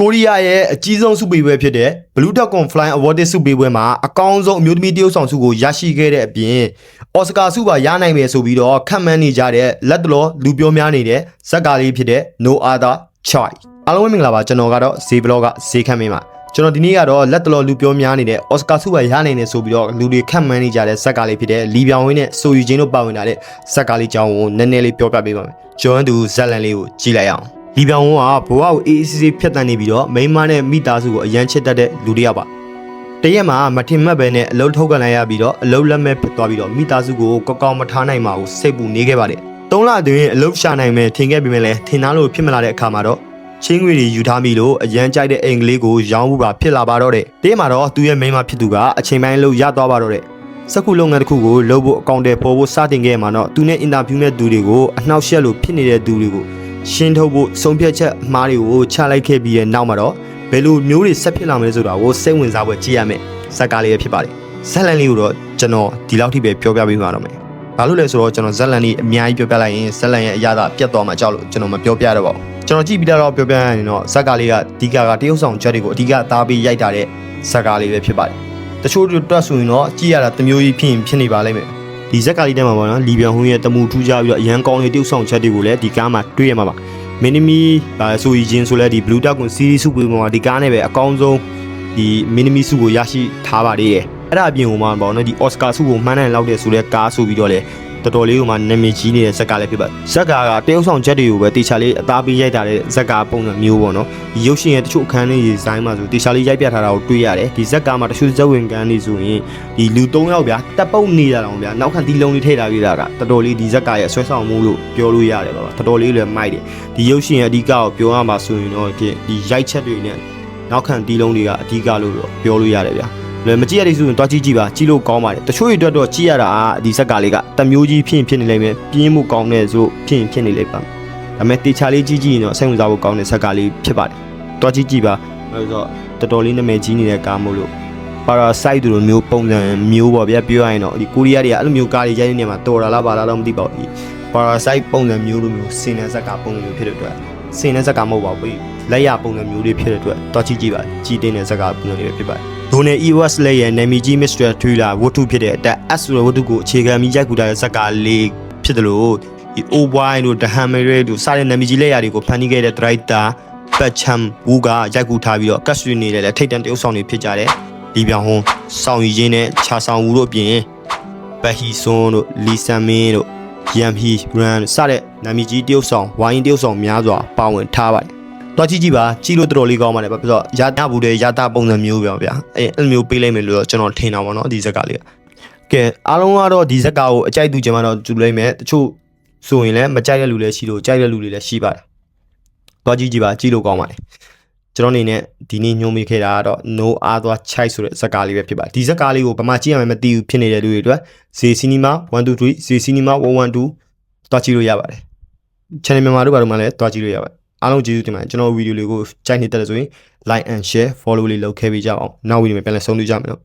ကိုရီးယားရဲ့အကြီးဆုံးစုပေပွဲဖြစ်တဲ့ Blue Dragon Flying Award စုပေပွဲမှာအကောင်းဆုံးအမျိုးသမီးတရုပ်ဆောင်စုကိုရရှိခဲ့တဲ့အပြင်အော်စကာဆုပါရနိုင်မယ်ဆိုပြီးတော့ခန့်မှန်းနေကြတဲ့လက်တလောလူပြောများနေတဲ့ဇက်ကားလေးဖြစ်တဲ့ No Other Choice အားလုံးပဲမင်္ဂလာပါကျွန်တော်ကတော့ဈေးဘလော့ကဈေးခန့်မင်းပါကျွန်တော်ဒီနေ့ကတော့လက်တလောလူပြောများနေတဲ့အော်စကာဆုပါရနိုင်တယ်ဆိုပြီးတော့လူတွေခန့်မှန်းနေကြတဲ့ဇက်ကားလေးဖြစ်တဲ့လီပြောင်ဝင်းနဲ့ဆိုယူချင်းတို့ပါဝင်လာတဲ့ဇက်ကားလေးကြောင်းကိုနည်းနည်းလေးပြောပြပေးပါမယ်ကျွန်တော်တို့ဇက်လန်လေးကိုကြည့်လိုက်အောင် လီပြောင်ဝန်းကဘဝကိုအေးအေးဆေးဆေးဖြတ်တန်းနေပြီးတော့မိန်းမနဲ့မိသားစုကိုအရန်ချစ်တတ်တဲ့လူတစ်ယောက်ပါတရက်မှာမထင်မှတ်ပဲနဲ့အလုံးထုတ်ကန်လိုက်ရပြီးတော့အလုံးလက်မဲ့ဖြစ်သွားပြီးတော့မိသားစုကိုကောက်ကောက်မထားနိုင်ပါဘူးစိတ်ပူနေခဲ့ပါတယ်သုံးလအတွင်းအလုံးရှာနိုင်မယ်ထင်ခဲ့ပေမဲ့လည်းထင်သားလို့ဖြစ်မလာတဲ့အခါမှာတော့ချင်းငွေတွေယူထားပြီလို့အရန်ကြိုက်တဲ့အင်္ဂလိပ်ကိုရောင်းဖို့ပါဖြစ်လာပါတော့တဲ့တရက်မှာတော့သူ့ရဲ့မိန်းမဖြစ်သူကအချိန်ပိုင်းလို့ရသွားပါတော့တဲ့စက္ခုလုပ်ငန်းတစ်ခုကိုလုပ်ဖို့အကောင့်တွေပေါ်ဖို့စတင်ခဲ့မှာတော့သူနဲ့အင်တာဗျူးမဲ့သူတွေကိုအနှောက်အယှက်လို့ဖြစ်နေတဲ့သူတွေကို ရှင်းထုတ်ဖို့ဆုံးဖြတ်ချက်အမှားတွေကိုချလိုက်ခဲ့ပြီးရဲ့နောက်မှာတော့ဘယ်လိုမျိုးတွေဆက်ဖြစ်လာမလဲဆိုတာကိုစိတ်ဝင်စားဖို့ကြည့်ရမယ်ဇက်ကားလေးပဲဖြစ်ပါတယ်ဇက်လန်လေးကိုတော့ကျွန်တော်ဒီလောက်ထိပဲပြောပြပေးမှာတော့မယ်ဘာလို့လဲဆိုတော့ကျွန်တော်ဇက်လန်လေးအများကြီးပြောပြလိုက်ရင်ဇက်လန်ရဲ့အရာသာပြတ်သွားမှာကြောက်လို့ကျွန်တော်မပြောပြတော့ပါဘူးကျွန်တော်ကြည့်ပြီးတော့ပြောပြရရင်တော့ဇက်ကားလေးကဒီကာကတရုတ်ဆောင်ချက်တွေကိုအဓိကသားပြီးရိုက်တာတဲ့ဇက်ကားလေးပဲဖြစ်ပါတယ်တချို့တွေတွတ်ဆိုရင်တော့ကြည့်ရတာတစ်မျိုးကြီးဖြစ်ရင်ဖြစ်နေပါလိမ့်မယ် ဒီဇက်ကလေးထဲမှာပေါ့နော်လီဘီယန်ဟွန်းရဲ့တမူထူးကြပြီးတော့အရန်ကောင်းလေးတုပ်ဆောင်ချက်တွေကိုလည်းဒီကားမှာတွေ့ရမှာပါမင်းသမီးအဲဆိုရီချင်းဆိုလဲဒီ Blue Dragon Series စုပွေးမှာဒီကားနဲ့ပဲအကောင်းဆုံးဒီမင်းသမီးစုကိုရရှိထားပါသေးတယ်အဲ့ဒါအပြင်ဟိုမှာပေါ့နော်ဒီ Oscar စုကိုမှန်းနိုင်လောက်တဲ့ဆိုတဲ့ကားဆိုပြီးတော့လေ တော်တော်လေးဟိုမှာနာမည်ကြီးနေတဲ့ဇက်ကလည်းဖြစ်ပါဇက်ကကတရုပ်ဆောင်ချက်တွေကိုပဲတေချာလေးအသားပေးရိုက်တာတဲ့ဇက်ကပုံစံမျိုးပေါ့နော်ဒီရုပ်ရှင်ရဲ့တချို့အခန်းလေးဒီဇိုင်းမှာဆိုတေချာလေးရိုက်ပြထားတာကိုတွေ့ရတယ်ဒီဇက်ကမှာတချို့ဇက်ဝင်ကန်းနေဆိုရင်ဒီလူ၃ယောက်ဗျာတက်ပုတ်နေတာတော့ဗျာနောက်ခံဒီလုံးလေးထည့်ထားပြတာကတော်တော်လေးဒီဇက်ကရဲ့ဆွဲဆောင်မှုလို့ပြောလို့ရတယ်ပါတော်တော်လေးလည်းမိုက်တယ်ဒီရုပ်ရှင်ရဲ့အဓိကကိုပြောရမှာဆိုရင်တော့ဒီဒီရိုက်ချက်တွေနဲ့နောက်ခံဒီလုံးတွေကအဓိကလို့တော့ပြောလို့ရတယ်ဗျာ လည်းမကြည့်ရတဲ့ဆိုရင်တွားကြည့်ကြည့်ပါကြည့်လို့ကောင်းပါတယ်တချို့တွေအတွက်တော့ကြည့်ရတာကဒီဇက်ကလေးကတမျိုးကြီးဖြစ်ရင်ဖြစ်နေလိမ့်မယ်ပြင်းမှုကောင်းတဲ့ဆိုဖြစ်ရင်ဖြစ်နေလိမ့်ပါဒါပေမဲ့တေချာလေးကြည့်ကြည့်ရင်တော့စိတ်ဝင်စားဖို့ကောင်းတဲ့ဇက်ကလေးဖြစ်ပါတယ်တွားကြည့်ကြည့်ပါအဲဆိုတော့တော်တော်လေးနာမည်ကြီးနေတဲ့ကားမို့လို့ parasite တို့လိုမျိုးပုံစံမျိုးပေါ့ဗျာပြောရရင်တော့ဒီကိုရီးယားတွေကအဲ့လိုမျိုးကားတွေရိုက်နေနေမှာတော်တာလားပါလားတော့မသိပါဘူးဒီ parasite ပုံစံမျိုးလိုမျိုးစင်တဲ့ဇက်ကပုံစံမျိုးဖြစ်တဲ့အတွက်စင်တဲ့ဇက်ကမဟုတ်ပါဘူး လက်ရပုံစံမျိုးလေးဖြစ်တဲ့အတွက်တွားကြည့်ကြည့်ပါကြီးတင်းတဲ့ဇက်ကပုံစံလေးပဲဖြစ်ပါတယ်ဒိုနယ် EOS လက်ရဲ့နာမည်ကြီး Mr. Thriller ဝတ္ထုဖြစ်တဲ့အတက် S ဆိုတဲ့ဝတ္ထုကိုအခြေခံပြီးရိုက်ကူထားတဲ့ဇက်ကလေးဖြစ်တယ်လို့ဒီ O-Boy တို့ The Hammer တို့စတဲ့နာမည်ကြီးလက်ရာတွေကိုဖန်တီးခဲ့တဲ့ director ပတ်ချမ်ဘူးကရိုက်ကူထားပြီးတော့ကတ်ဆွေနေတယ်လေထိတ်တန့်တရုပ်ဆောင်တွေဖြစ်ကြတယ်ဒီပြောင်ဟွန်းစောင်ရည်ချင်းနဲ့ခြာဆောင်ဦးတို့အပြင်ဘက်ဟီဆွန်းတို့လီဆန်မင်းတို့ယမ်ဟီဘရန်စတဲ့နာမည်ကြီးတရုပ်ဆောင်ဝိုင်းတရုပ်ဆောင်များစွာပါဝင်ထားပါတယ် တော့ကြည့်ကြည့်ပါကြည့်လို့တော်တော်လေးကောင်းပါတယ်ဘာဖြစ်လို့ရတာဘူးတဲ့ရတာပုံစံမျိုးပြောဗျာအဲအဲ့လိုမျိုးပေးလိုက်မယ်လို့တော့ကျွန်တော်ထင်တာပါနော်ဒီဇက်ကလေးကကဲအားလုံးကတော့ဒီဇက်ကာကိုအကြိုက်သူကျွန်မတော့ကြူလိုက်မယ်တချို့ဆိုရင်လည်းမကြိုက်တဲ့လူလည်းရှိလို့ကြိုက်တဲ့လူတွေလည်းရှိပါတယ်တော့ကြည့်ကြည့်ပါကြည့်လို့ကောင်းပါတယ်ကျွန်တော်အနေနဲ့ဒီနေ့ညွှန်မိခဲ့တာကတော့ no အားသွားချိုက်ဆိုတဲ့ဇက်ကာလေးပဲဖြစ်ပါတယ်ဒီဇက်ကာလေးကိုဘာမှကြည့်ရမယ်မသိဘူးဖြစ်နေတဲ့လူတွေအတွက်ဇေစီနီမာ123ဇေစီနီမာ112တွားကြည့်လို့ရပါတယ် channel မြန်မာတို့ဘာလို့မှလည်းတွားကြည့်လို့ရပါတယ် အားလုံးကျေးဇူးတင်ပါတယ်ကျွန်တော်ဗီဒီယိုလေးကိုကြိုက်နေတယ်ဆိုရင် like and share follow လေးလုပ်ခဲ့ပေးကြအောင်နောက်ဗီဒီယိုမှာပြန်လည်ဆုံတွေ့ကြမယ်နော်